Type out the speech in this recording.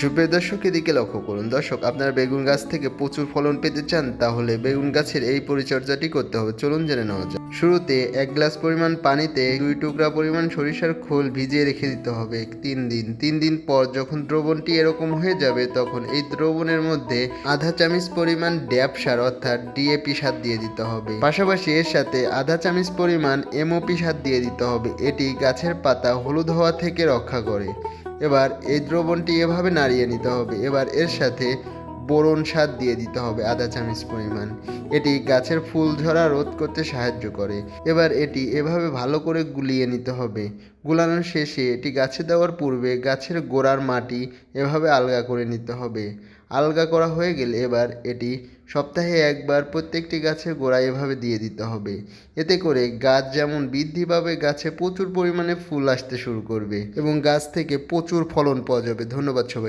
সুপ্রিয় দর্শক, এদিকে লক্ষ্য করুন, দর্শক, আপনার বেগুন গাছ থেকে প্রচুর ফলন পেতে চান, তাহলে বেগুন গাছের এই পরিচর্যাটি করতে হবে। চলুন জেনে নেওয়া যাক। শুরুতে এক গ্লাস পরিমাণ পানিতে দুই টুকরা পরিমাণ সরিষার খোল ভিজিয়ে রেখে দিতে হবে তিন দিন। তিন দিন পর যখন দ্রবণটি এরকম হয়ে যাবে, তখন এই দ্রবণের মধ্যে আধা চামচ পরিমাণ ড্যাপ সার, অর্থাৎ ডিএপি সার দিয়ে দিতে হবে। পাশাপাশি এর সাথে আধা চামচ পরিমাণ এমওপি সার দিয়ে দিতে হবে। এটি গাছের পাতা হলুদ হওয়া থেকে রক্ষা করে। এবার এই দ্রবণটি এভাবে নাড়িয়ে নিতে হবে। এবার এর সাথে বোরন সার দিয়ে দিতে হবে আধা চামচ পরিমাণ। এটি গাছের ফুল ঝরা রোধ করতে সাহায্য করে। এবার এটি এভাবে ভালো করে গুলিয়ে নিতে হবে। গুলানোর শেষে এটি গাছে দেওয়ার পূর্বে গাছের গোড়ার মাটি এভাবে আলগা করে নিতে হবে। আলগা করা হয়ে গেলে এবার এটি সপ্তাহে একবার প্রত্যেকটি গাছের গোড়ায় এভাবে দিয়ে দিতে হবে। এতে করে গাছ যেমন বৃদ্ধি পাবে, গাছে প্রচুর পরিমাণে ফুল আসতে শুরু করবে এবং গাছ থেকে প্রচুর ফলন পাওয়া যাবে। ধন্যবাদ সবাই